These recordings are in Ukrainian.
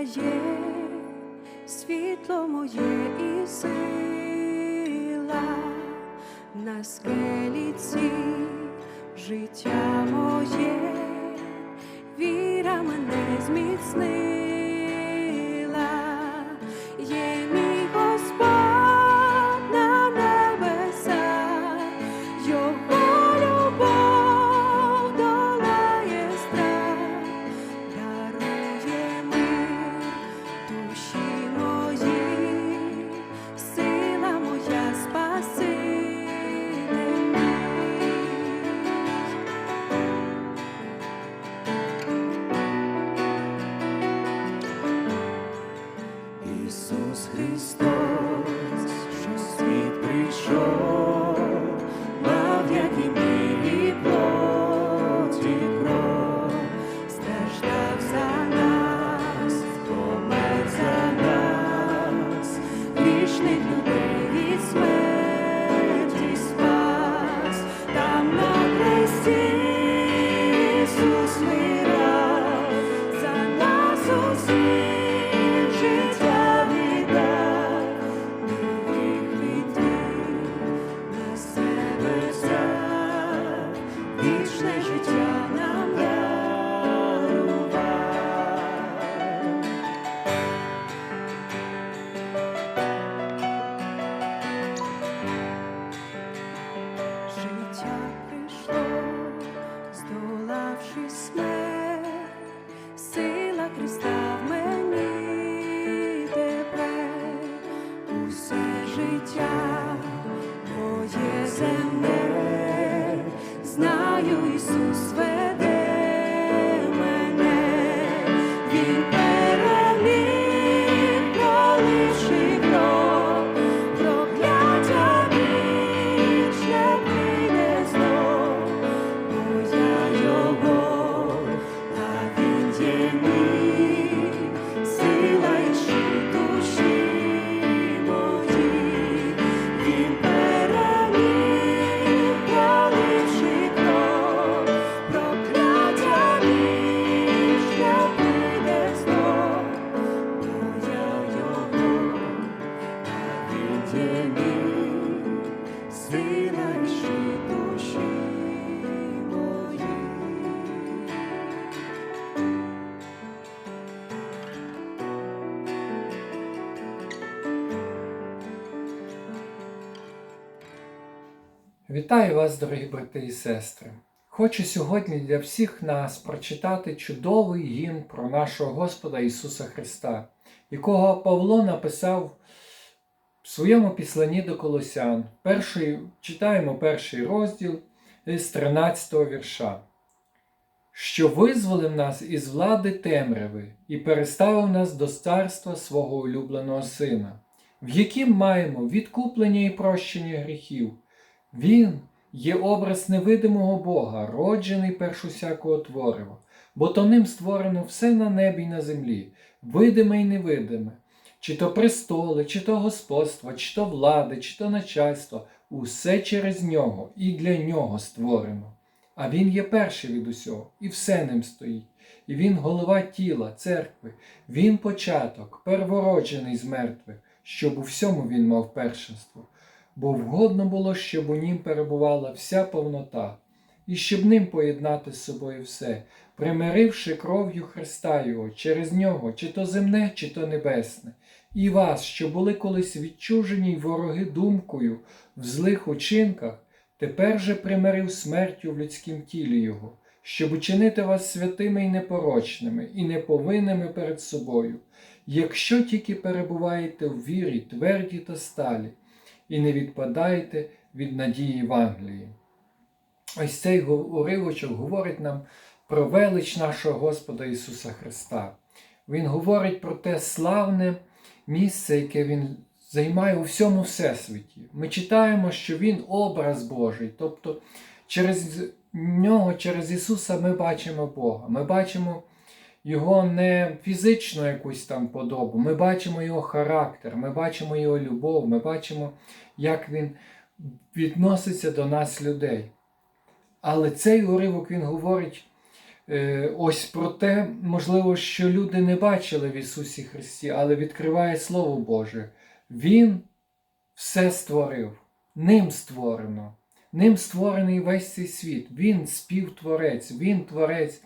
Є світло моє і сила на скеліці життя моє, віра мене зміцнила. Вітаю вас, дорогі брати і сестри! Хочу сьогодні для всіх нас прочитати чудовий гімн про нашого Господа Ісуса Христа, якого Павло написав в своєму післанні до Колосян. Перший, читаємо перший розділ з 13 вірша. Що визволив нас із влади темряви і переставив нас до царства свого улюбленого Сина, в яким маємо відкуплення і прощення гріхів. Він є образ невидимого Бога, роджений перш усякого творива, бо то ним створено все на небі й на землі, видиме й невидиме, чи то престоли, чи то господство, чи то влади, чи то начальство, усе через нього і для нього створено. А він є перший від усього, і все ним стоїть. І він голова тіла, церкви, він початок, первороджений з мертвих, щоб у всьому він мав першинство бо вгодно було, щоб у нім перебувала вся повнота, і щоб ним поєднати з собою все, примиривши кров'ю Христа Його через нього, чи то земне, чи то небесне, і вас, що були колись відчужені й вороги думкою в злих учинках, тепер же примирив смертю в людськім тілі Його, щоб учинити вас святими й непорочними, і неповинними перед собою, якщо тільки перебуваєте в вірі, тверді та сталі і не відпадаєте від надії Євангелії. Ось цей уривочок говорить нам про велич нашого Господа Ісуса Христа. Він говорить про те славне місце, яке Він займає у всьому всесвіті. Ми читаємо, що Він образ Божий, тобто через нього, через Ісуса ми бачимо Бога. Ми бачимо Його не фізичну якусь там подобу, ми бачимо Його характер, ми бачимо Його любов, ми бачимо, як Він відноситься до нас, людей. Але цей уривок він говорить е, ось про те, можливо, що люди не бачили в Ісусі Христі, але відкриває Слово Боже. Він все створив, ним створено. Ним створений весь цей світ. Він співтворець, він творець.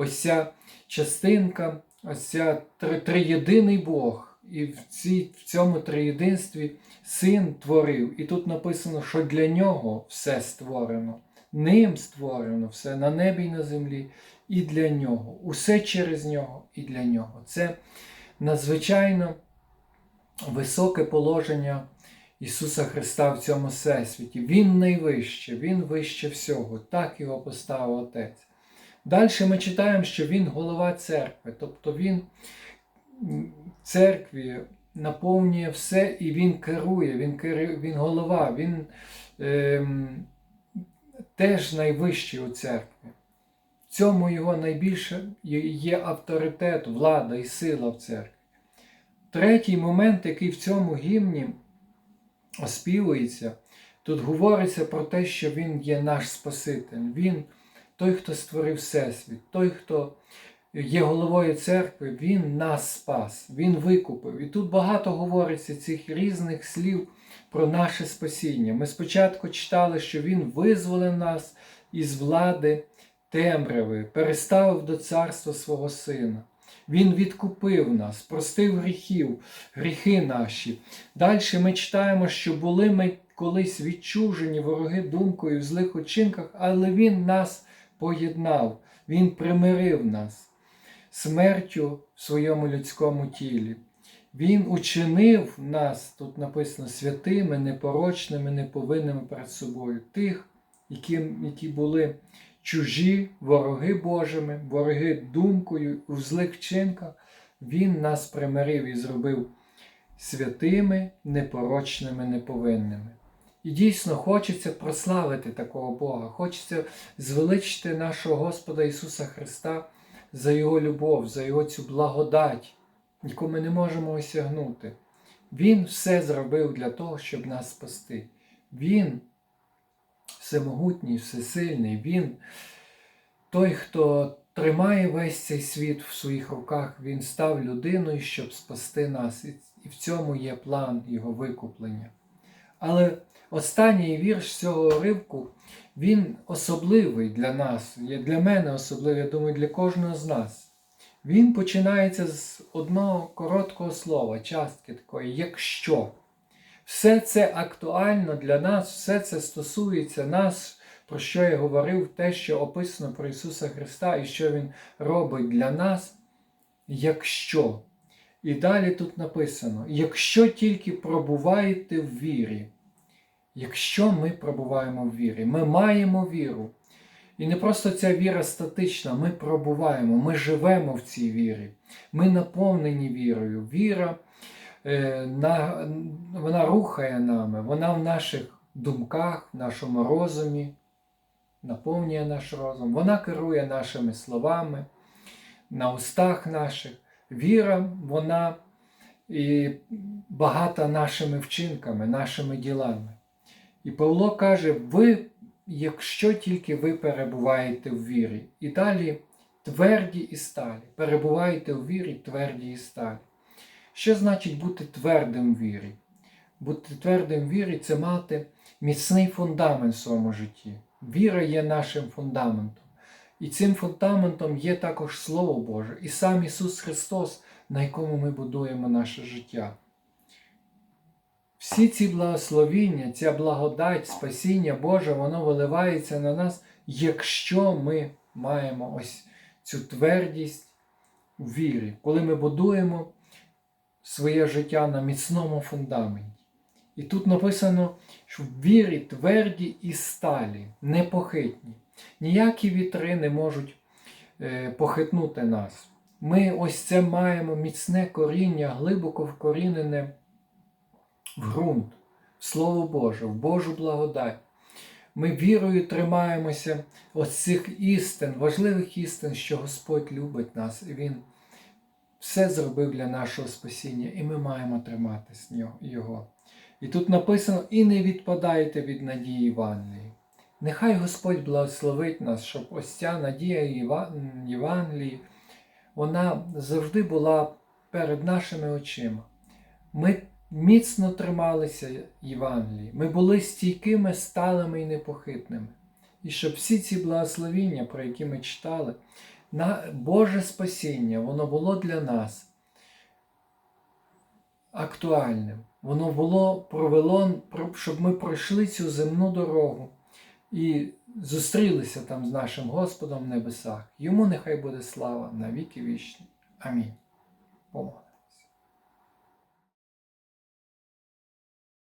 Ось ця частинка, ось ця три- триєдиний Бог. І в, цій, в цьому триєдинстві син творив. І тут написано, що для нього все створено. Ним створено все на небі і на землі, і для нього. Усе через нього і для нього. Це надзвичайно високе положення Ісуса Христа в цьому всесвіті. Він найвище, Він вище всього. Так його поставив Отець. Далі ми читаємо, що Він голова церкви, тобто Він церкві наповнює все і Він керує, Він, керує, він голова, Він ем, теж найвищий у церкві. В цьому його найбільше є авторитет, влада і сила в церкві. Третій момент, який в цьому гімні оспівується, тут говориться про те, що Він є наш Спаситель. Він той, хто створив Всесвіт, той, хто є головою церкви, Він нас спас, Він викупив. І тут багато говориться цих різних слів про наше спасіння. Ми спочатку читали, що Він визволив нас із влади темряви, переставив до царства свого Сина. Він відкупив нас, простив гріхів, гріхи наші. Далі ми читаємо, що були ми колись відчужені вороги думкою в злих учинках, але Він нас поєднав, Він примирив нас смертю в своєму людському тілі. Він учинив нас, тут написано, святими, непорочними, неповинними перед собою, тих, які, які були чужі, вороги Божими, вороги думкою у злих вчинках. Він нас примирив і зробив святими, непорочними, неповинними. І дійсно хочеться прославити такого Бога, хочеться звеличити нашого Господа Ісуса Христа за Його любов, за Його цю благодать, яку ми не можемо осягнути. Він все зробив для того, щоб нас спасти. Він всемогутній, всесильний, Він той, хто тримає весь цей світ в своїх руках, Він став людиною, щоб спасти нас. І в цьому є план Його викуплення. Але останній вірш цього уривку, він особливий для нас, для мене особливий, я думаю, для кожного з нас. Він починається з одного короткого слова, частки такої, якщо. Все це актуально для нас, все це стосується нас, про що я говорив, те, що описано про Ісуса Христа і що Він робить для нас, якщо. І далі тут написано: якщо тільки пробуваєте в вірі, якщо ми пробуваємо в вірі, ми маємо віру. І не просто ця віра статична, ми пробуваємо, ми живемо в цій вірі, ми наповнені вірою. Віра е, на, вона рухає нами, вона в наших думках, в нашому розумі, наповнює наш розум, вона керує нашими словами, на устах наших. Віра, вона і багата нашими вчинками, нашими ділами. І Павло каже: ви, якщо тільки ви перебуваєте в вірі, і далі тверді і сталі, перебуваєте в вірі, тверді і сталі. Що значить бути твердим в вірі? Бути твердим в вірі це мати міцний фундамент в своєму житті. Віра є нашим фундаментом. І цим фундаментом є також Слово Боже, і сам Ісус Христос, на якому ми будуємо наше життя. Всі ці благословіння, ця благодать, спасіння Боже, воно виливається на нас, якщо ми маємо ось цю твердість у вірі, коли ми будуємо своє життя на міцному фундаменті. І тут написано, що в вірі тверді і сталі, непохитні. Ніякі вітри не можуть е, похитнути нас. Ми ось це маємо міцне коріння, глибоко вкорінене в ґрунт, в Слово Боже, в Божу благодать. Ми вірою тримаємося ось цих істин, важливих істин, що Господь любить нас, і Він все зробив для нашого спасіння, і ми маємо триматись Його. І тут написано: і не відпадайте від надії Євангелії. Нехай Господь благословить нас, щоб ось ця надія Єва- Євангелії, вона завжди була перед нашими очима. Ми міцно трималися Євангелії, ми були стійкими, сталими і непохитними. І щоб всі ці благословіння, про які ми читали, на Боже спасіння, воно було для нас актуальним. Воно було провело, щоб ми пройшли цю земну дорогу і зустрілися там з нашим Господом в небесах. Йому нехай буде слава на віки вічні. Амінь. Помолимось.